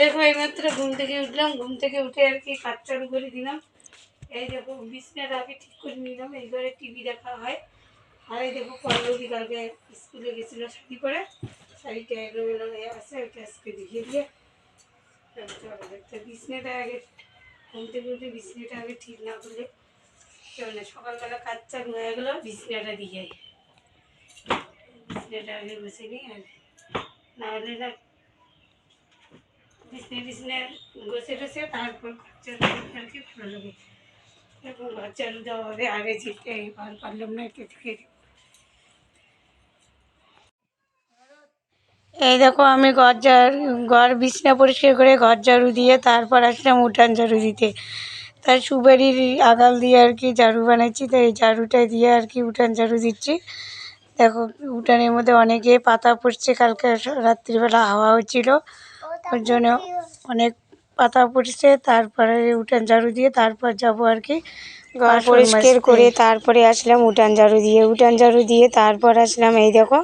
দেখো এইমাত্র ঘুম থেকে উঠলাম, ঘুম থেকে উঠে আর কি কাজ চালু করে দিলাম। এই দেখো, বিছনাটা আগে ঠিক করে নিলাম, এই ঘরে টিভি দেখা হয়। আর এই দেখো, পল্লবী কালকে স্কুলে গেছিল শাড়ি পরে। শাড়িটা এলোমেলো হয়ে আছে ওইটা আজকে দেখিয়ে দিয়ে বিছনাটা আগে ঘুম থেকে উঠে বিছনাটা আগে ঠিক না করলে কেউ না সকালবেলা কাজ চালু হয়ে গেলো, বিছনাটা দিয়ে বিছনাটা আগে বসে নিই আর না হলে না এই দেখো, আমি ঘর ঝাড় ঘর বিছনা পরিষ্কার করে ঘর ঝাড়ু দিয়ে তারপর আসলাম উঠান ঝাড়ু দিতে। তাই সুবারির আগাল দিয়ে আর কি ঝাড়ু বানাচ্ছি, তাই এই ঝাড়ুটা দিয়ে আর কি উঠান ঝাড়ু দিচ্ছি। দেখো, উঠানের মধ্যে অনেকে পাতা পড়ছে, কালকে রাত্রিবেলা হাওয়া হচ্ছিল। ওর জন্য অনেক পাতা পড়ছে তারপরে উঠান ঝাড়ু দিয়ে তারপর যাব আর কি ঘর পরিষ্কার করে তারপরে আসলাম উঠান ঝাড়ু দিয়ে। উঠান ঝাড়ু দিয়ে তারপর আসলাম এই দেখো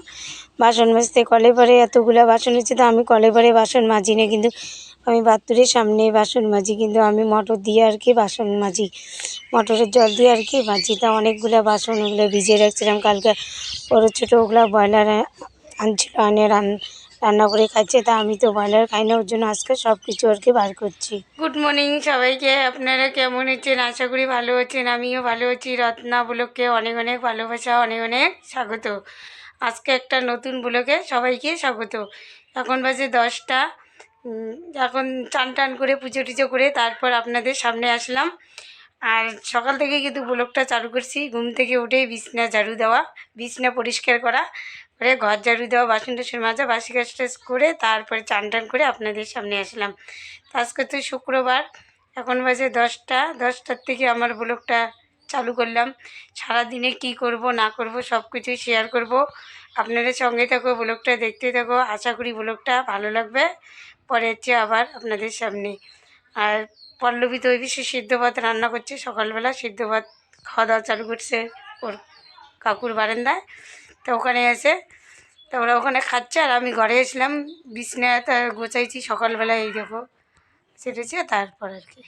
বাসন মাজতে। কলে পরে এতগুলো বাসন হচ্ছে তো আমি কলে পরে বাসন মাজি না কিন্তু আমি বাথরুমের সামনে বাসন মাজি কিন্তু আমি মোটর দিয়ে আর কি বাসন মাজি। মোটরের জল দিয়ে আর কি মাজি। তা অনেকগুলো বাসন ওগুলো ভিজিয়ে রাখছিলাম। কালকে বড়ো ছোটো ওগুলো ব্রয়লার আনছিল আনে রান রান্না করে খাচ্ছে, তা আমি তো ব্রয়লার খাই না, ওর জন্য আজকে সব কিছু আর কি বার করছি। গুড মর্নিং সবাইকে, আপনারা কেমন আছেন? আশা করি ভালো আছেন, আমিও ভালো আছি। রত্না ব্লককে অনেক অনেক ভালোবাসা, অনেক অনেক স্বাগত। আজকে একটা নতুন ব্লকে সবাইকে স্বাগত। এখন বাজে দশটা এখন চান টান করে, পুজো টুজো করে তারপর আপনাদের সামনে আসলাম। আর সকাল থেকে কিন্তু ব্লকটা চালু করছি। ঘুম থেকে উঠেই বিছনা ঝাড়ু দেওয়া, বিছনা পরিষ্কার করা করে ঘর ঝাড়ু দেওয়া বাসন টাসন মাজা, বাসি কাজ টাজ করে তারপরে চান টান করে আপনাদের সামনে আসলাম। আজকে তো শুক্রবার, এখন বাজে দশটা, দশটার থেকে আমার ব্লগটা চালু করলাম। সারাদিনে কি করব, না করব সব কিছুই শেয়ার করব। আপনাদের সঙ্গে থাকো, ব্লগটা দেখতে থাকো। আশা করি ব্লগটা ভালো লাগবে। পরে হচ্ছে আবার আপনাদের সামনে। আর পল্লবী তো ওই বেশি সিদ্ধ ভাত রান্না করছে, সকালবেলা সিদ্ধ ভাত খাওয়া দাওয়া চালু করছে ওর কাকুর বারান্দায়। তো ওখানে এসে তো ওরা ওখানে খাচ্ছে আর আমি ঘরে এসলাম বিছনাটা গোছাইছি সকালবেলা, এই দেখো সেটেছে তারপর আর কি।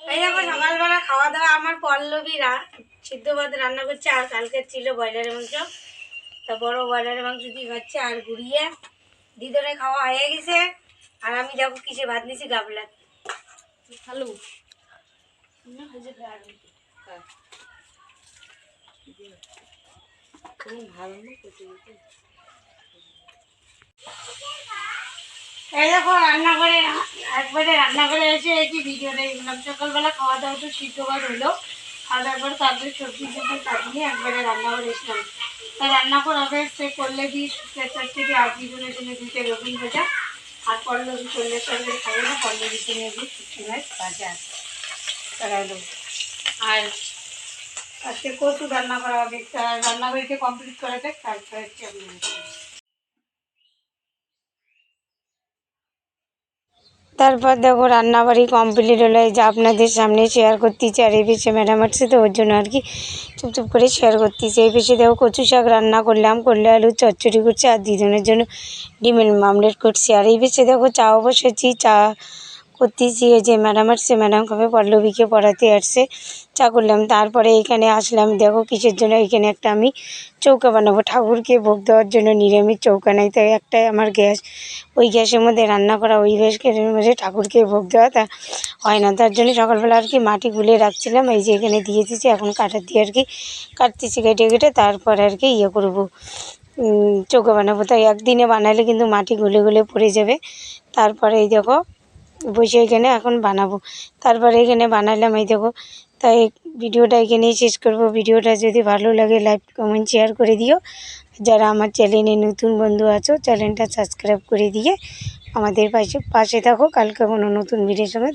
এই দেখো, সকালবেলা খাওয়া দাওয়া আমার পল্লবী রা সিদ্ধ ভাত রান্না করছে, আর কালকে ছিল ব্রয়লারের মাংস। তা বড় ব্রয়লারের মাংস দিয়ে খাচ্ছে, আর গুড়িয়ে দিদনে খাওয়া হয়ে গেছে আর আমি দেখো কিসে? ভাত নিছি গাবলা খালু। এই দেখো রান্না করে একবারে রান্না করে এসে এই ভিডিওটা সকালবেলা খাওয়া দাওয়া তো সিদ্ধ হলো। আর একবার তাদের সবজি সবজি কাটিয়ে একবারে রান্না করে এসলাম তা রান্না করাবে সে করলে দিই প্রেসার থেকে আর দুজনের জন্য দিতে? রবীন ভাজা আর পল্লবী করলের সঙ্গে খাবে না পল্লবীর জন্য দিই শুক্তি মাছ ভাজা। করালো আর আজকে কচু রান্না করা হবে রান্না বাড়িতে কমপ্লিট করা যাক, তারপরে হচ্ছে আমি তারপর দেখো রান্নাবাড়ি কমপ্লিট হলো যা আপনাদের সামনে শেয়ার করতেছি আর এই পিছিয়ে ম্যাডাম আসছে তো ওর জন্য আর কি চুপচুপ করে শেয়ার করতেছি এই পিছিয়ে দেখো কচু শাক রান্না করলাম, করলে আলু চচ্চড়ি করছে, আর দুজনের জন্য ডিমের মামলেট করছি। আর এই পিছিয়ে দেখো চাও বসেছি চা করতেছি এই যে ম্যাডাম আসছে, ম্যাডাম কবে পল্লবীকে পড়াতে আসছে চা করলাম। তারপরে এখানে আসলাম, দেখো কিসের জন্য এখানে একটা আমি চৌকা বানাবো। ঠাকুরকে ভোগ দেওয়ার জন্য নিরামিষ চৌকা নাই, তাই একটাই আমার গ্যাস। ওই গ্যাসের মধ্যে রান্না করা ওই গ্যাসের মধ্যে ঠাকুরকে ভোগ দেওয়া তা হয় না। তার জন্য সকালবেলা আর কি মাটি গুলে রাখছিলাম, এই যে এখানে দিয়ে দিয়েছি, এখন কাটার দিয়ে আর কি কাটতেছি কেটে কেটে, তারপর আর কি ইয়ে করব। চৌকা বানাবো। তাই একদিনে বানালে কিন্তু মাটি গলে গলে পড়ে যাবে। তারপরে এই দেখো বসে এখানে এখন বানাবো। তারপরে এখানে বানালাম, এই দেখো। তাই ভিডিওটা এখানেই শেষ করব। ভিডিওটা যদি ভালো লাগে, লাইক, কমেন্ট, শেয়ার করে দিও। যারা আমার চ্যানেলে নতুন বন্ধু আছো, চ্যানেলটা সাবস্ক্রাইব করে দিয়ে আমাদের পাশে পাশে থাকো। কালকে কোনো নতুন ভিডিওর দেখা-